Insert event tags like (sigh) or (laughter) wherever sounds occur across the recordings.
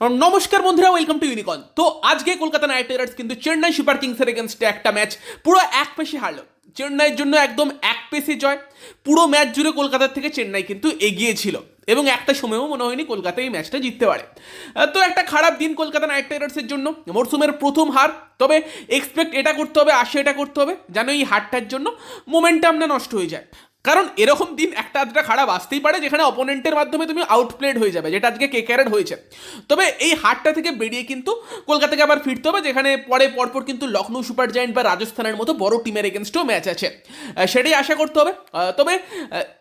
নমস্কার বন্ধুরা welcome to ইউনিকন তো আজকে কলকাতা নাইট রাইডার্স কিন্তু চেন্নাই সুপার কিংসের এগেনস্টে একটা ম্যাচ পুরো এক পেশে হারলো। চেন্নাইয়ের জন্য একদম এক পেশে জয়। পুরো ম্যাচ জুড়ে কলকাতার থেকে চেন্নাই কিন্তু এগিয়ে ছিল। এবং একটা সময়ও মনে হয়নি কলকাতা এই ম্যাচটা জিততে পারে। তো একটা খারাপ দিন কলকাতা নাইট রাইডার্সের জন্য। মরসুমের প্রথম হার। তবে এক্সপেক্ট এটা করতে হবে, আশা এটা করতে হবে, যেন এই হারটার জন্য মোমেন্টাম না নষ্ট হয়ে যায়। কারণ এরকম দিন একটা আধটা খারাপ আসতেই পারে যেখানে অপোনেন্টের মাধ্যমে তুমি আউটপ্লেড হয়ে যাবে, যেটা আজকে কে হয়েছে। তবে এই হারটা থেকে বেরিয়ে কিন্তু কলকাতাকে আবার ফিরতে হবে, যেখানে পরে পরপর কিন্তু লখনৌ সুপার জায়েন্ট বা রাজস্থানের মতো বড় টিমের এগেনস্টও ম্যাচ আছে। সেটাই আশা করতে হবে। তবে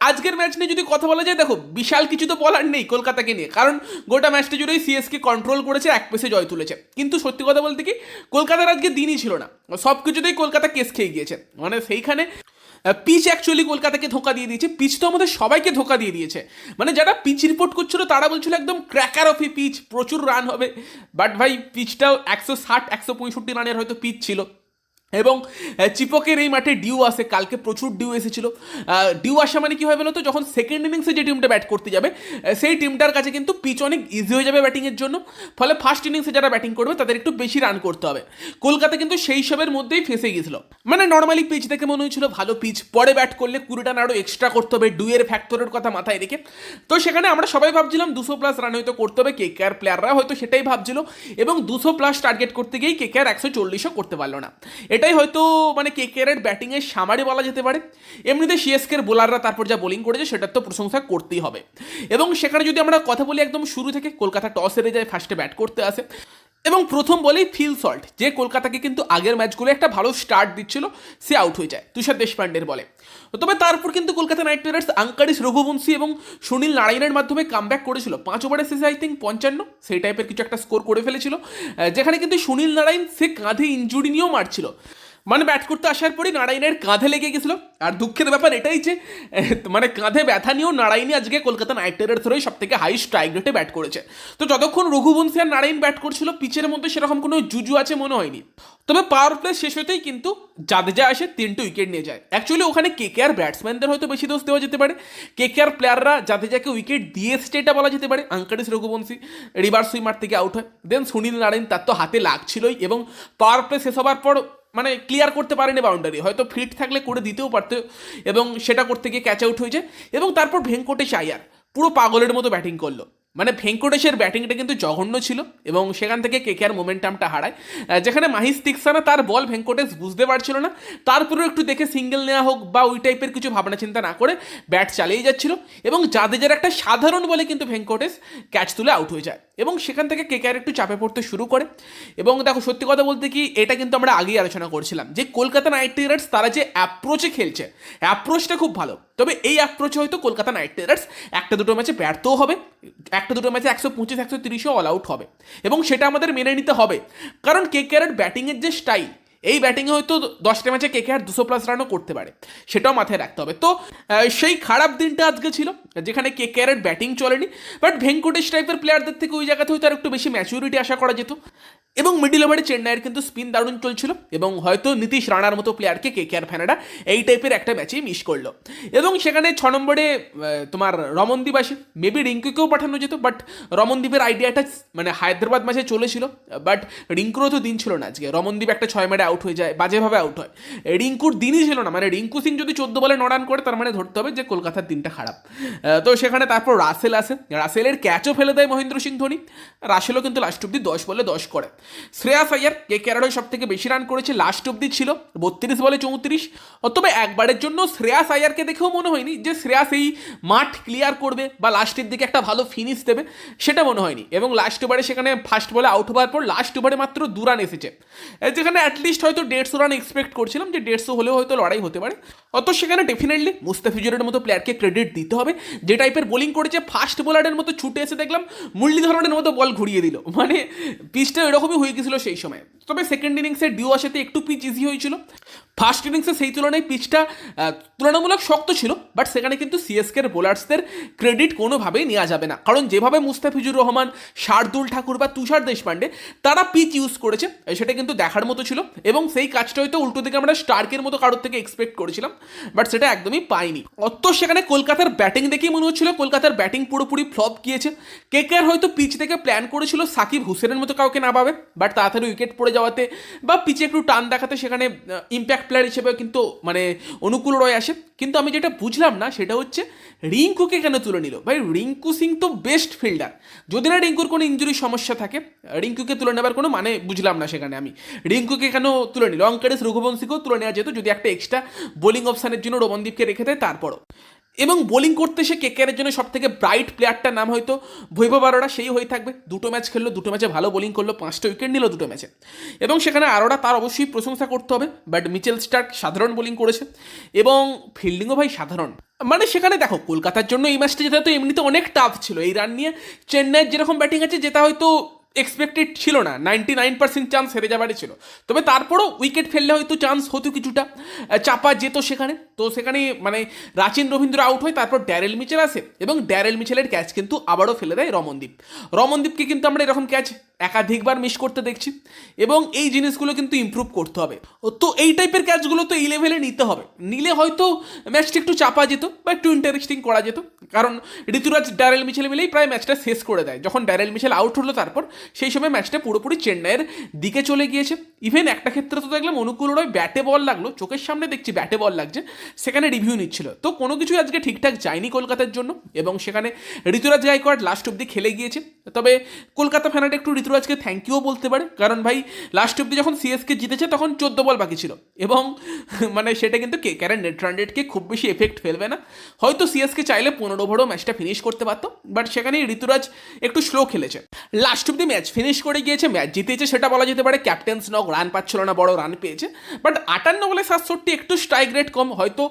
আজকের ম্যাচ নিয়ে যদি কথা বলা যায়, দেখো, বিশাল কিছু তো বলার নেই কলকাতাকে নিয়ে, কারণ গোটা ম্যাচটা জুড়েই সিএসকে কন্ট্রোল করেছে, এক পেসে জয় তুলেছে। কিন্তু সত্যি কথা বলতে কি, কলকাতার আজকে দিনই ছিল না। সব কিছুতেই কলকাতা কেস খেয়ে গিয়েছে। মানে সেইখানে পিচ অ্যাকচুয়ালি কলকাতাকে ধোকা দিয়ে দিয়েছে। পিচ তো আমাদের সবাইকে ধোকা দিয়ে দিয়েছে। মানে যারা পিচ রিপোর্ট করছিল, তারা বলছিল একদম ক্র্যাকার অফ পিচ প্রচুর রান হবে। বাট ভাই পিচটাও একশো ষাট, একশো পঁয়ষট্টি রানের হয়তো পিচ ছিল। এবং চিপকের এই মাঠে ডিউ আসে, কালকে প্রচুর ডিউ এসেছিল। ডিউ আসা মানে কি হয় বলতো, যখন সেকেন্ড ইনিংসে যে টিমটা ব্যাট করতে যাবে সেই টিমটার কাছে কিন্তু পিচ অনেক ইজি হয়ে যাবে ব্যাটিংয়ের জন্য। ফলে ফার্স্ট ইনিংসে যারা ব্যাটিং করবে, তাদের একটু বেশি রান করতে হবে। কলকাতা কিন্তু সেই সবের মধ্যেই ফেসে গিয়েছিল। মানে নর্মালি পিচ দেখে মনে হয়েছিল, ভালো পিচ পরে ব্যাট করলে কুড়ি রান আরও এক্সট্রা করতে হবে ডুয়ের ফ্যাক্টরের কথা মাথায় রেখে। তো সেখানে আমরা সবাই ভাবছিলাম, দুশো প্লাস রান হয়তো করতে হবে কে কেআর প্লেয়াররা হয়তো সেটাই ভাবছিল, এবং দুশো প্লাস টার্গেট করতে গিয়েই কে কেআর একশো চল্লিশও করতে পারল না। এটাই হয়তো মানে কে কেয়ারের ব্যাটিংয়ের সামারি বলা যেতে পারে। এমনিতে সিএসকের বোলাররা তারপর যা বোলিং করেছে, সেটার তো প্রশংসা করতেই হবে। এবং সেখানে যদি আমরা কথা বলি একদম শুরু থেকে, কলকাতা টস হেরে যায় ফার্স্টে ব্যাট করতে আসে। এবং প্রথম বলেই ফিল সল্ট, যে কলকাতাকে কিন্তু আগের ম্যাচগুলো একটা ভালো স্টার্ট দিচ্ছিল, সে আউট হয়ে যায়, তুষার দেশপান্ডের বলে। তবে তারপর কিন্তু কলকাতা নাইট রাইডার্স আঙ্কারিস রঘুবংশী এবং সুনীল নারায়ণের মাধ্যমে কামব্যাক করেছিল। পাঁচ ওভারে শেষে আই থিঙ্ক পঞ্চান্ন, সেই টাইপের কিছু একটা স্কোর করে ফেলেছিল যেখানে কিন্তু সুনীল নারায়ণ, সে কাঁধে ইঞ্জুরি নিয়েও মারছিল। মানে ব্যাট করতে আসার পরই নারায়ণের কাঁধে লেগে গেছিল। আর দুঃখের ব্যাপার এটাই যে মানে কাঁধে ব্যথা নিয়েও নারায়ণই আজকে কলকাতা নাইট রাইডার্স হয়ে সব থেকে হাই স্ট্রাইক রেটে ব্যাট করেছে। তো যতক্ষণ রঘুবংশী আর নারায়ণ ব্যাট করছিল, পিচের মধ্যে সেরকম কোনো জুজু আছে মনে হয়নি। তবে পাওয়ার প্লে শেষ হতেই কিন্তু জাদেজা আসে তিনটে উইকেট নিয়ে যায়। অ্যাকচুয়ালি ওখানে কে আর ব্যাটসম্যানদের হয়তো বেশি দোষ দেওয়া যেতে পারে। কে আর প্লেয়াররা জাদেজাকে উইকেট দিয়ে এটা বলা যেতে পারে। আঙ্কারিস রঘুবংশী রিভার্স সুইমার থেকে আউট হয়। দেন সুনীল নারায়ণ তার তো হাতে লাগছিলই এবং পাওয়ার প্লে শেষ হবার পর মানে ক্লিয়ার করতে পারেনি বাউন্ডারি হয়তো ফিট থাকলে করে দিতেও পারত এবং সেটা করতে গিয়ে ক্যাচ আউট হয়েছে এবং তারপর ভেঙ্কটেশ আয়ার, পুরো পাগলের মতো ব্যাটিং করল। মানে ভেঙ্কটেশের ব্যাটিংটা কিন্তু জঘন্য ছিল এবং সেখান থেকে কে আর মোমেন্টামটা হারায় যেখানে মাহিস তিক্সানা তার বল ভেঙ্কটেশ বুঝতে পারছিল না। তারপরেও একটু দেখে সিঙ্গেল নেওয়া হোক বা ওই টাইপের কিছু ভাবনা চিন্তা না করে ব্যাট চালিয়ে যাচ্ছিল এবং যাদের একটা সাধারণ বলে কিন্তু ভেঙ্কটেশ ক্যাচ তুলে আউট হয়ে যায় এবং সেখান থেকে কে আর একটু চাপে পড়তে শুরু করে। এবং দেখো সত্যি কথা বলতে কি, এটা কিন্তু আমরা আগেই আলোচনা করছিলাম যে কলকাতা নাইট রাইডার্স তারা যে অ্যাপ্রোচে খেলছে অ্যাপ্রোচটা খুব ভালো। তবে এই অ্যাপ্রোচে হয়তো কলকাতা নাইট রাইডার্স একটা দুটো ম্যাচে ব্যর্থও হবে একটা দুটো ম্যাচে একশো পঁচিশ, একশো তিরিশও অল আউট হবে। এবং সেটা আমাদের মেনে নিতে হবে। কারণ কে কেয়ারের ব্যাটিংয়ের যে স্টাইল এই ব্যাটিংয়ে হয়তো দশটা ম্যাচে কে আর দুশো প্লাস রানও করতে পারে। সেটাও মাথায় রাখতে হবে। তো সেই খারাপ দিনটা আজকে ছিল, যেখানে কে কেয়ারের ব্যাটিং চলেনি। বাট ভেঙ্কটেশ টাইপের প্লেয়ারদের থেকে ওই জায়গাতে হয়তো আর একটু বেশি ম্যাচুরিটি আশা করা যেত। এবং মিডিল ওভারে চেন্নাইয়ের কিন্তু স্পিন দারুণ চলছিল এবং হয়তো নীতিশ রানার মতো প্লেয়ারকে কে কেয়ার ফ্যানেরা এই টাইপের একটা ম্যাচেই মিস করল। এবং সেখানে ছ নম্বরে তোমার রমনদীপ আসে মেবি রিঙ্কুকেও পাঠানো যেত বাট রমনদীপের আইডিয়াটা মানে হায়দ্রাবাদ ম্যাচে চলেছিল বাট রিঙ্কুরও তো দিন ছিল না আজকে। রমনদীপ একটা ছয় মেরে আউট হয়ে যায়, বাজেভাবে আউট হয়। রিঙ্কুর দিনই ছিল না মানে রিঙ্কু সিং যদি চোদ্দ বলে ন রান করে, তার মানে ধরতে হবে যে কলকাতার দিনটা খারাপ। তো সেখানে তারপর রাসেল আসে। রাসেলের ক্যাচও ফেলে দেয় মহেন্দ্র সিং ধোনি। রাসেলও কিন্তু লাস্ট অব্দি দশ বলে দশ করে। শ্রেয়াস আয়ার কে কেরালায় সব থেকে বেশি রান করেছে লাস্ট অব্দি ছিল, বত্রিশ বলে চৌত্রিশ। তবে একবারের জন্য শ্রেয়াস আয়ারকে দেখেও মনে হয়নি যে শ্রেয়াস এই মাঠ ক্লিয়ার করবে বা লাস্টের দিকে একটা ভালো ফিনিশ দেবে, সেটা মনে হয়নি। এবং লাস্ট ওভারে সেখানে ফার্স্ট বলে আউট হওয়ার পর লাস্ট ওভারে মাত্র দু রান এসেছে। যেখানে অ্যাটলিস্ট হয়তো দেড়শো রান এক্সপেক্ট করছিলাম যে দেড়শো হলেও হয়তো লড়াই হতে পারে। অত সেখানে ডেফিনেটলি মুস্তাফিজুরের মতো প্লেয়ারকে ক্রেডিট দিতে হবে। যে টাইপের বোলিং করেছে ফাস্ট বোলারের মতো ছুটে এসে দেখলাম, মুরলীধরনের মতো বল ঘুরিয়ে দিল। মানে পিচটা এরকমই হয়ে গেছিল সেই সময়। তবে সেকেন্ড ইনিংসে ডিও আসাতে একটু পিচ ইজি হয়েছিল। ফার্স্ট ইনিংসে সেই তুলনায় পিচটা তুলনামূলক শক্ত ছিল বাট সেখানে কিন্তু সিএসকের বোলার্সদের ক্রেডিট কোনোভাবেই নেওয়া যাবে না। কারণ যেভাবে মুস্তাফিজুর রহমান, শার্দুল ঠাকুর বা তুষার দেশপান্ডে তারা পিচ ইউজ করেছে সেটা কিন্তু দেখার মতো ছিল এবং সেই কাজটা হয়তো উল্টো দিকে আমরা স্টার্কের মতো কারোর থেকে এক্সপেক্ট করেছিলাম বাট সেটা একদমই পাইনি। অত সেখানে কলকাতার ব্যাটিং দেখেই মনে হচ্ছিল, কলকাতার ব্যাটিং পুরোপুরি ফ্লপ গিয়েছে। কেকেআর হয়তো পিচ থেকে প্ল্যান করেছিল, সাকিব হুসেনের মতো কাউকে না পাবে বাট তাড়াতাড়ি উইকেট পড়ে যাওয়াতে বা পিচে একটু টান দেখাতে সেখানে ইম্প্যাক্ট প্লেয়ার হিসেবে কিন্তু মানে অনুকূল রয় আসে। কিন্তু আমি যেটা বুঝলাম না, সেটা হচ্ছে রিঙ্কুকে কেন তুলে নিল? ভাই, রিঙ্কু সিং তো বেস্ট ফিল্ডার যদি না রিঙ্কুর কোনো ইঞ্জুরি সমস্যা থাকে, রিঙ্কুকে তুলে নেবার কোনো মানে বুঝলাম না সেখানে আমি। রিঙ্কুকে কেন তুলে নিল? অঙ্কারেশ রঘুবংশীকেও তুলে নেওয়া যেত, যদি একটা এক্সট্রা বোলিং অপশানের জন্য রোমনদীপকে রেখে দেয়, তারপরও। এবং বোলিং করতে সে কেকেআরের জন্য সব থেকে ব্রাইট প্লেয়ারটার নাম হয়তো বৈভব আরোরা সেই হয়ে থাকবে। দুটো ম্যাচ খেললো, দুটো ম্যাচে ভালো বোলিং করল, পাঁচটা উইকেট নিল দুটো ম্যাচে এবং সেখানে আরোরা তার অবশ্যই প্রশংসা করতে হবে বাট মিচেল স্টার্ক সাধারণ বোলিং করেছে। এবং ফিল্ডিংও ভাই সাধারণ। মানে সেখানে দেখো, কলকাতার জন্য এই ম্যাচটা যেটা তো এমনিতে অনেক টাফ ছিল। এই রান নিয়ে চেন্নাইয়ের যেরকম ব্যাটিং আছে, যেটা হয়তো এক্সপেক্টেড ছিল না নাইনটি নাইন পার্সেন্ট চান্স হেরে যাবারই ছিল। তবে তারপরও উইকেট ফেললে হয়তো চান্স হতো কিছুটা। চাপা যেত সেখানে। তো সেখানে মানে রাচিন রবীন্দ্র আউট হয়, তারপর ড্যারেল মিচেল আসে এবং ড্যারেল মিচেলের ক্যাচ কিন্তু আবারও ফেলে দেয় রমনদীপ। রমনদীপকে কিন্তু আমরা এরকম ক্যাচ একাধিকবার মিস করতে দেখছি এবং এই জিনিসগুলো কিন্তু ইমপ্রুভ করতে হবে। তো এই টাইপের ক্যাচগুলো তো এই লেভেলে নিতে হবে। নিলে হয়তো ম্যাচটা একটু চাপা যেত বা একটু ইন্টারেস্টিং করা যেত। কারণ ঋতুরাজ ড্যারেল মিচেল মিলেই প্রায় ম্যাচটা শেষ করে দেয়। যখন ড্যারেল মিচেল আউট হলো তারপর সেই সময় ম্যাচটা পুরোপুরি চেন্নাইয়ের দিকে চলে গিয়েছে। ইভেন একটা ক্ষেত্রে তো দেখলাম অনুকূল রয় ব্যাটে বল লাগল। চোখের সামনে দেখছি ব্যাটে বল লাগছে। সেখানে রিভিউ নিচ্ছিল। তো কোনো কিছুই আজকে ঠিকঠাক যায়নি কলকাতার জন্য এবং সেখানে ঋতুরাজ গায়কোয়াড় লাস্ট অব্দি খেলে গিয়েছে। তবে কলকাতা ফ্যানাটা একটু ঋতুরাজকে থ্যাংক ইউ বলতে পারে। কারণ ভাই লাস্ট অব্দি যখন সিএসকে জিতেছে, তখন চোদ্দ বল বাকি ছিল। এবং (laughs) মানে সেটা কিন্তু কে ক্যারেন নেট রানডেটকে খুব বেশি এফেক্ট ফেলবে না। হয়তো সিএসকে চাইলে পনেরো ওভারও ম্যাচটা ফিনিশ করতে পারতো বাট সেখানে ঋতুরাজ একটু স্লো খেলেছে। লাস্ট অব্দি ম্যাচ ফিনিশ করে গিয়েছে ম্যাচ জিতেছে সেটা বলা যেতে পারে। ক্যাপ্টেন্স নক রান পাচ্ছিল না, বড় রান পেয়েছে। বাট আটান্ন বলে সাতষট্টি, একটু স্ট্রাইক রেট কম, হয়তো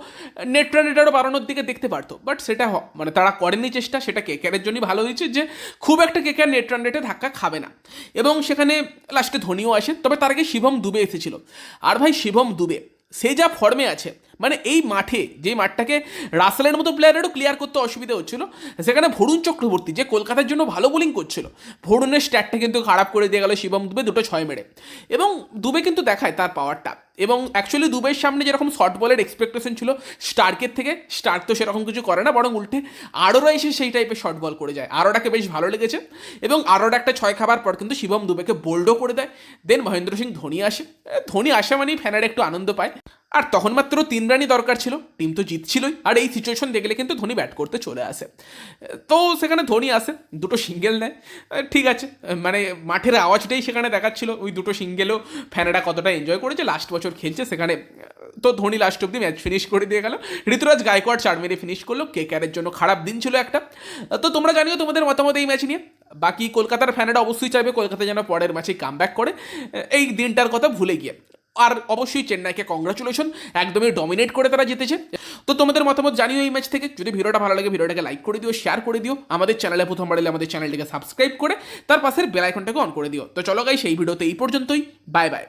নেট রান রেট আরও বাড়ানোর দিকে দেখতে পারতো। বাট সেটা মানে তারা করেনি চেষ্টা, সেটা কেকেআরের জন্যই ভালো হয়েছে যে, খুব একটা কেকেআর নেট রান রেটে ধাক্কা খাবে না। এবং সেখানে লাস্টে ধোনিও আসে, তবে তার আগে শিবম দুবে এসেছিল। আর ভাই শিবম দুবে, সে যা ফর্মে আছে মানে এই মাঠে, যে মাঠটাকে রাসেলের মতো প্লেয়ারেরও ক্লিয়ার করতে অসুবিধা হচ্ছিল, সেখানে ভরুণ চক্রবর্তী, যে কলকাতার জন্য ভালো বোলিং করছিল, ভরুণের স্ট্যাটটা কিন্তু খারাপ করে দিয়ে গেল শিবম দুবে দুটো ছয় মেরে। এবং দুবে কিন্তু দেখায় তার পাওয়ারটা এবং অ্যাকচুয়ালি দুবের সামনে যেরকম শর্ট বলের এক্সপেকটেশন ছিল স্টার্কের থেকে স্টার্ক তো সেরকম কিছু করে না, বরং উল্টে আরোরা এসে সেই টাইপের শর্ট বল করে যায়। আরোটাকে বেশ ভালো লেগেছে। এবং আরোরা একটা ছয় খাবার পর কিন্তু শিবম দুবেকে বোল্ডও করে দেয়। দেন মহেন্দ্র সিং ধোনি আসে। ধোনি আসা মানেই ফ্যানার একটু আনন্দ পায়। আর তখন মাত্র তিন রানই দরকার ছিল। টিম তো জিতছিলই। আর এই সিচুয়েশন দেখলে কিন্তু ধোনি ব্যাট করতে চলে আসে। তো সেখানে ধোনি আসে, দুটো সিঙ্গেল নেয়। ঠিক আছে। মানে মাঠের আওয়াজটাই সেখানে দেখাচ্ছিল। ওই দুটো সিঙ্গেলও ফ্যানেরা কতটা এনজয় করেছে লাস্ট বছর খেলছে, সেখানে তো ধোনি লাস্ট অব্দি ম্যাচ ফিনিশ করে দিয়ে গেল। ঋতুরাজ গায়কোয়াড় চার মেরে ফিনিশ করল। কে ক্যারের জন্য খারাপ দিন ছিল একটা। তো তোমরা জানিও তোমাদের মতামত এই ম্যাচ নিয়ে। বাকি কলকাতার ফ্যানেরা অবশ্যই চাইবে কলকাতা যেন পরের ম্যাচে কাম করে। এই দিনটার কথা ভুলে গিয়ে। আর অবশ্যই চেন্নাইকে কংগ্রাচুলেশন একদমই ডমিনেট করে তারা জিতেছে। তো তোমাদের মতামত জানিও এই ম্যাচ থেকে। যদি ভিডিওটা ভালো লাগে, ভিডিওটাকে লাইক করে দিও শেয়ার করে দিও। আমাদের চ্যানেলে প্রথমবার এলে আমাদের চ্যানেলটিকে সাবস্ক্রাইব করে, তার পাশের বেল আইকনটাকে অন করে দিও। তো চলো গাই সেই ভিডিওতে এই পর্যন্তই। Bye bye